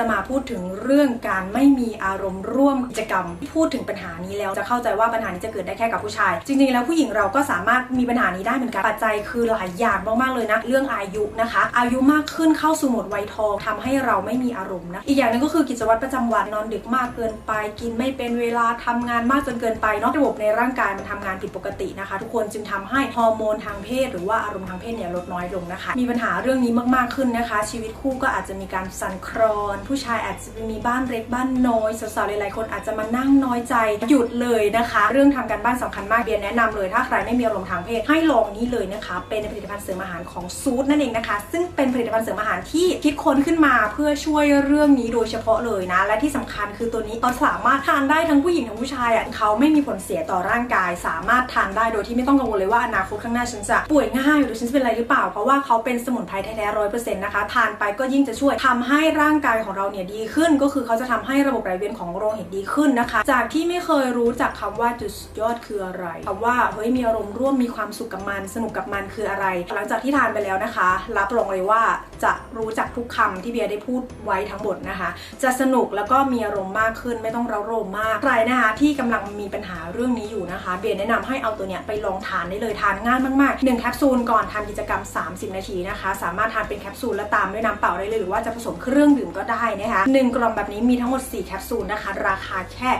จะมาพูดถึงเรื่องการไม่มีอารมณ์ร่วมกิจกรรม พูดถึงปัญหานี้แล้วจะเข้าใจว่าปัญหานี้จะเกิดได้แค่กับผู้ชาย จริงๆ แล้วผู้หญิงเราก็สามารถมีปัญหานี้ได้เหมือนกันปัจจัยคือหลายอย่างมากๆเลยนะเรื่องอายุนะคะ อายุมากขึ้นเข้าสู่โหมดวัยทองทำให้เราไม่มีอารมณ์นะอีกอย่างหนึงก็คือกิจวัตรประจำวันนอนดึกมากเกินไป กินไม่เป็นเวลาทำงานมากจนเกินไปเนาะระบบในร่างกายมันทำงานผิดปกตินะคะ ทุกคนจึงทำให้ฮอร์โมนทางเพศ หรือว่าอารมณ์ทางเพศเนี่ยลดน้อยลงนะคะ มีปัญหาเรื่องนี้มากๆขึ้นนะคะ ชีวิตคู่ก็อาจจะมีการสั่นคลอนผู้ชายอาจจะมีบ้านเล็กบ้านน้อยสาวๆหลายๆคนอาจจะมานั่งน้อยใจหยุดเลยนะคะ เรื่องทำการบ้านสำคัญมากเบียร์แนะนำเลย ถ้าใครไม่มีอารมณ์ทางเพศให้ลองนี้เลยนะคะ เป็นผลิตภัณฑ์เสริมอาหารของซูดนั่นเองนะคะ ซึ่งเป็นผลิตภัณฑ์เสริมอาหารที่คิดค้นขึ้นมาเพื่อช่วยเรื่องนี้โดยเฉพาะเลยนะ และที่สำคัญคือตัวนี้ตอนสามารถทานได้ทั้งผู้หญิงทั้งผู้ชายอะเขาไม่มีผลเสียต่อร่างกาย สามารถทานได้โดยที่ไม่ต้องกังวลเลยว่าอนาคตข้างหน้าฉันจะป่วยง่ายหรือฉันจะเป็นอะไรหรือเปล่าเพราะว่าเขาเป็นสมุนไพรแท้ๆร้อยเปอร์เซ็นต์นะคะทานไปก็ยิ่งจะช่วยทำให้ร่างกายของเราเนี่ยดีขึ้น ก็คือเขาจะทำให้ระบบไหลเวียนของโลหิตดีขึ้นนะคะ จากที่ไม่เคยรู้จักคำว่าจุดยอดคืออะไรคำว่าเฮ้ยมีอารมณ์ร่วมมีความสุขกับมันสนุกกับมันคืออะไร หลังจากที่ทานไปแล้วนะคะ รับรองเลยว่าจะรู้จักทุกคำที่เบียร์ได้พูดไว้ทั้งหมดนะคะ จะสนุกแล้วก็มีอารมณ์มากขึ้นไม่ต้องเร้ารมมากใครนะคะที่กำลังมีปัญหาเรื่องนี้อยู่นะคะ เบียร์แนะนำให้เอาตัวเนี้ยไปลองทานได้เลยทานง่ายมากๆ1แคปซูลก่อนทำกิจกรรม 30 นาทีนะคะ สามารถทานเป็นแคปซูลและตามด้วยน้ำเปล่าได้เลยหรือว่าจะผสมเครื่องดื่มก็ได้นะคะหนึ่งกล่องแบบนี้มีทั้งหมด 4 แคปซูลนะคะ ราคาแค่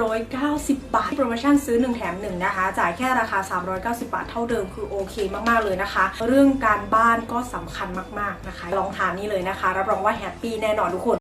390 บาท โปรโมชั่นซื้อ 1 แถม 1 นะคะ จ่ายแค่ราคา 390 บาทเท่าเดิมคือโอเคมาก ๆ เลยนะคะ เรื่องการบ้านก็สำคัญมาก ๆ นะคะ ลองทานนี่เลยนะคะ รับรองว่าแฮปปี้แน่นอนทุกคน